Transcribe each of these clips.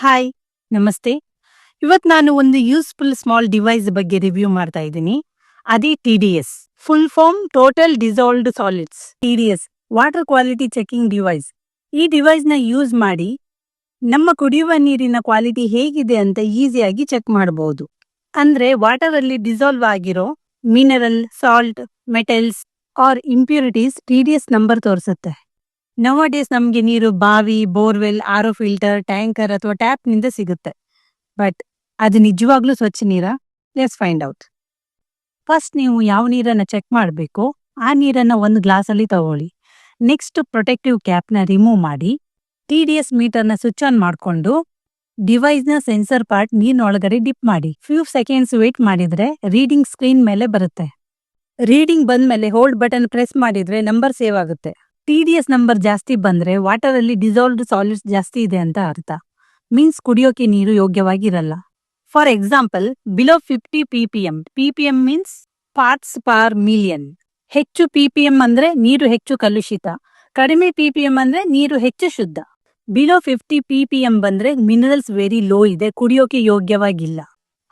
Hi ನಮಸ್ತೆ. ಇವತ್ ನಾನು ಒಂದು ಯೂಸ್ಫುಲ್ ಸ್ಮಾಲ್ ಡಿವೈಸ್ ಬಗ್ಗೆ ರಿವ್ಯೂ ಮಾಡ್ತಾ ಇದ್ದೀನಿ. ಅದೇ T D S full form total dissolved solids T D S water quality checking device ಈ ಡಿವೈಸ್ನ ಯೂಸ್ ಮಾಡಿ ನಮ್ಮ ಕುಡಿಯುವ ನೀರಿನ ಕ್ವಾಲಿಟಿ ಹೇಗಿದೆ ಅಂತ ಈಸಿಯಾಗಿ ಚೆಕ್ ಮಾಡಬಹುದು ಅಂದ್ರೆ ವಾಟರ್ ಅಲ್ಲಿ ಡಿಸಾಲ್ವ್ ಆಗಿರೋ mineral salt metals or impurities T D S number ತೋರಿಸುತ್ತೆ. ನವ ಡೇಸ್ ನಮಗೆ ನೀರು ಬಾವಿ ಬೋರ್ವೆಲ್ ಆರೋ ಫಿಲ್ಟರ್ ಟ್ಯಾಂಕರ್ ಅಥವಾ ಟ್ಯಾಪ್ನಿಂದ ಸಿಗುತ್ತೆ. ಬಟ್ ಅದು ನಿಜವಾಗ್ಲೂ ಸ್ವಚ್ಛ ನೀರಾ? ಲೆಟ್ಸ್ ಫೈಂಡ್ ಔಟ್ ಫಸ್ಟ್ ನೀವು ಯಾವ ನೀರನ್ನ ಚೆಕ್ ಮಾಡಬೇಕು, ಆ ನೀರನ್ನ ಒಂದು ಗ್ಲಾಸ್ ಅಲ್ಲಿ ತಗೊಳ್ಳಿ. ನೆಕ್ಸ್ಟ್ ಪ್ರೊಟೆಕ್ಟಿವ್ ಕ್ಯಾಪ್ನ ರಿಮೂವ್ ಮಾಡಿ ಟಿ ಡಿ ಎಸ್ ಮೀಟರ್ನ ಸ್ವಿಚ್ ಆನ್ ಮಾಡಿಕೊಂಡು ಡಿವೈಸ್ನ ಸೆನ್ಸರ್ ಪಾರ್ಟ್ ನೀರಿನೊಳಗಡೆ ಡಿಪ್ ಮಾಡಿ. ಫ್ಯೂ ಸೆಕೆಂಡ್ಸ್ ವೇಟ್ ಮಾಡಿದ್ರೆ ರೀಡಿಂಗ್ ಸ್ಕ್ರೀನ್ ಮೇಲೆ ಬರುತ್ತೆ. ರೀಡಿಂಗ್ ಬಂದ್ಮೇಲೆ ಹೋಲ್ಡ್ ಬಟನ್ ಪ್ರೆಸ್ ಮಾಡಿದ್ರೆ ನಂಬರ್ ಸೇವ್ ಆಗುತ್ತೆ. ಟಿ ಡಿ ಎಸ್ ನಂಬರ್ ಜಾಸ್ತಿ ಬಂದ್ರೆ ವಾಟರ್ ಅಲ್ಲಿ ಡಿಸಾಲ್ವ್ಡ್ ಸಾಲಿಡ್ಸ್ ಜಾಸ್ತಿ ಇದೆ ಅಂತ ಅರ್ಥ. ಮೀನ್ಸ್ ಕುಡಿಯೋಕೆ ನೀರು ಯೋಗ್ಯವಾಗಿರಲ್ಲ. For example below fifty PPM PPM means parts per million ಹೆಚ್ಚು ಪಿಪಿಎಂ ಅಂದ್ರೆ ನೀರು ಹೆಚ್ಚು ಕಲುಷಿತ. ಕಡಿಮೆ ಪಿಪಿಎಂ ಅಂದ್ರೆ ನೀರು ಹೆಚ್ಚು ಶುದ್ಧ. ಬಿಲೋ ಫಿಫ್ಟಿ ಪಿಪಿಎಂ ಬಂದ್ರೆ ಮಿನರಲ್ಸ್ ವೆರಿ ಲೋ ಇದೆ, ಕುಡಿಯೋಕೆ ಯೋಗ್ಯವಾಗಿಲ್ಲ.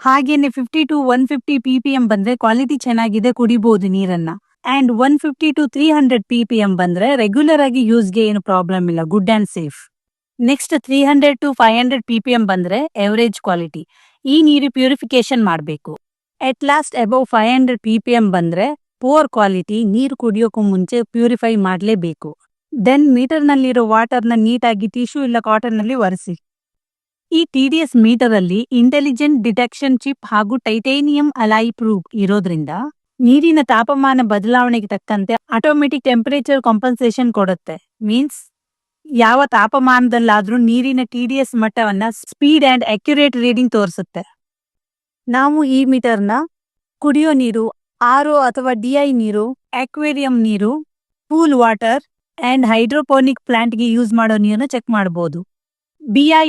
ಹಾಗೇನೆ fifty to one fifty PPM ಬಂದ್ರೆ ಕ್ವಾಲಿಟಿ ಚೆನ್ನಾಗಿದೆ ಕುಡಿಬಹುದು ನೀರನ್ನ. And one fifty to three hundred PPM ಬಂದ್ರೆ ರೆಗ್ಯುಲರ್ ಆಗಿ ಯೂಸ್ಗೆ ಏನು ಪ್ರಾಬ್ಲಮ್ ಇಲ್ಲ good and safe next three hundred to five hundred P P M ಬಂದ್ರೆ ಎವರೇಜ್ ಕ್ವಾಲಿಟಿ ಈ ನೀರು ಪ್ಯೂರಿಫಿಕೇಶನ್ ಮಾಡಬೇಕು. At last above five hundred PPM ಬಂದ್ರೆ ಪುವರ್ ಕ್ವಾಲಿಟಿ ನೀರು ಕುಡಿಯೋಕ್ಕೂ ಮುಂಚೆ ಪ್ಯೂರಿಫೈ ಮಾಡಲೇಬೇಕು. ದೆನ್ ವಾಟರ್ನ ನೀಟಾಗಿ ಟಿಶ್ಯೂ ಇಲ್ಲ ಕಾಟನ್ನಲ್ಲಿ ಒರೆಸಿ. ಈ ಟಿ ಡಿ ಎಸ್ ಮೀಟರ್ ಅಲ್ಲಿ ಇಂಟೆಲಿಜೆಂಟ್ ಡಿಟೆಕ್ಷನ್ ಚಿಪ್ ಹಾಗೂ ಟೈಟೇನಿಯಂ ಅಲೈ ಪ್ರೂಫ್ ಇರೋದ್ರಿಂದ ನೀರಿನ ತಾಪಮಾನ ಬದಲಾವಣೆಗೆ ತಕ್ಕಂತೆ ಆಟೋಮೆಟಿಕ್ ಟೆಂಪರೇಚರ್ ಕಾಂಪನ್ಸೇಷನ್ ಕೊಡುತ್ತೆ. ಮೀನ್ಸ್ ಯಾವ ತಾಪಮಾನದಲ್ಲಾದ್ರೂ ನೀರಿನ ಟಿ ಡಿ ಎಸ್ ಮಟ್ಟವನ್ನ ಸ್ಪೀಡ್ ಅಂಡ್ ಅಕ್ಯುರೇಟ್ ರೀಡಿಂಗ್ ತೋರಿಸುತ್ತೆ. ನಾವು ಈ ಮೀಟರ್ನ ಕುಡಿಯೋ ನೀರು ಆರ್ ಅಥವಾ ಡಿಐ ನೀರು ಅಕ್ವೇರಿಯಂ ನೀರು ಪೂಲ್ ವಾಟರ್ ಅಂಡ್ ಹೈಡ್ರೋಪೋನಿಕ್ ಪ್ಲಾಂಟ್ಗೆ ಯೂಸ್ ಮಾಡೋ ನೀರನ್ನ ಚೆಕ್ ಮಾಡಬಹುದು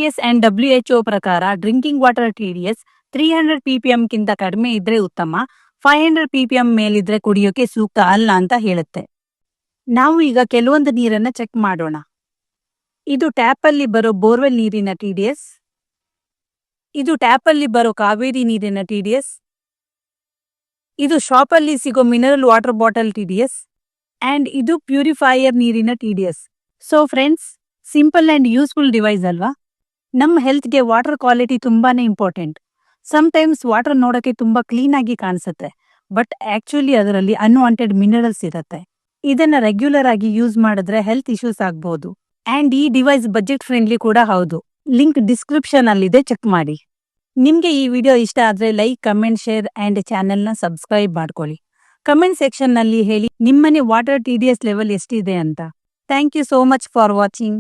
S and W H O ಪ್ರಕಾರ drinking water T D S three hundred P P ಕಿಂತ ಕಡಿಮೆ ಇದ್ರೆ ಉತ್ತಮ. ಫೈವ್ ಹಂಡ್ರೆಡ್ ಎಂ ಮೇಲಿದ್ರೆ ಕುಡಿಯೋಕೆ ಸೂಕ್ತ ಅಲ್ಲ ಅಂತ ಹೇಳುತ್ತೆ. ನಾವು ಈಗ ಕೆಲವೊಂದು ನೀರನ್ನ ಚೆಕ್ ಮಾಡೋಣ. ಇದು ಟ್ಯಾಪ್ ಅಲ್ಲಿ ಬರೋ ಬೋರ್ವೆಲ್ ನೀರಿನ ಟಿ ಡಿ ಎಸ್. ಇದು ಟ್ಯಾಪ್ ಅಲ್ಲಿ ಬರೋ ಕಾವೇರಿ ನೀರಿನ ಟಿ ಡಿ ಎಸ್. ಇದು ಶಾಪ್ ಅಲ್ಲಿ ಸಿಗೋ mineral water bottle T D S. And ಇದು ಪ್ಯೂರಿಫೈಯರ್ ನೀರಿನ T D S. So friends simple and useful device ಅಲ್ವಾ? ನಮ್ಮ ಹೆಲ್ತ್ಗೆ ವಾಟರ್ ಕ್ವಾಲಿಟಿ ತುಂಬಾನೇ ಇಂಪಾರ್ಟೆಂಟ್ ಟೈಮ್ಸ್ ವಾಟರ್ ನೋಡೋಕೆ ತುಂಬಾ ಕ್ಲೀನ್ ಆಗಿ ಕಾಣಿಸುತ್ತೆ. ಬಟ್ ಆಕ್ಚುಲಿ ಅದರಲ್ಲಿ ಅನ್ವಾಂಟೆಡ್ ಮಿನರಲ್ಸ್ ಇರುತ್ತೆ. ಇದನ್ನ ರೆಗ್ಯುಲರ್ ಆಗಿ ಯೂಸ್ ಮಾಡಿದ್ರೆ ಹೆಲ್ತ್ ಇಶ್ಯೂಸ್ ಆಗ್ಬಹುದು ಅಂಡ್ ಈ ಡಿವೈಸ್ ಬಜೆಟ್ ಫ್ರೆಂಡ್ಲಿ ಕೂಡ ಹೌದು. ಲಿಂಕ್ ಡಿಸ್ಕ್ರಿಪ್ಷನ್ ಅಲ್ಲಿದೆ ಚೆಕ್ ಮಾಡಿ. ನಿಮ್ಗೆ ಈ ವಿಡಿಯೋ ಇಷ್ಟ ಆದ್ರೆ ಲೈಕ್ ಕಮೆಂಟ್ ಶೇರ್ ಅಂಡ್ನ ಸಬ್ಸ್ಕ್ರೈಬ್ ಮಾಡ್ಕೊಳ್ಳಿ. ಕಮೆಂಟ್ ಸೆಕ್ಷನ್ನಲ್ಲಿ ಹೇಳಿ, ನಿಮ್ಮನೆ water T D S level ಎಷ್ಟಿದೆ ಅಂತ. Thank you so much for watching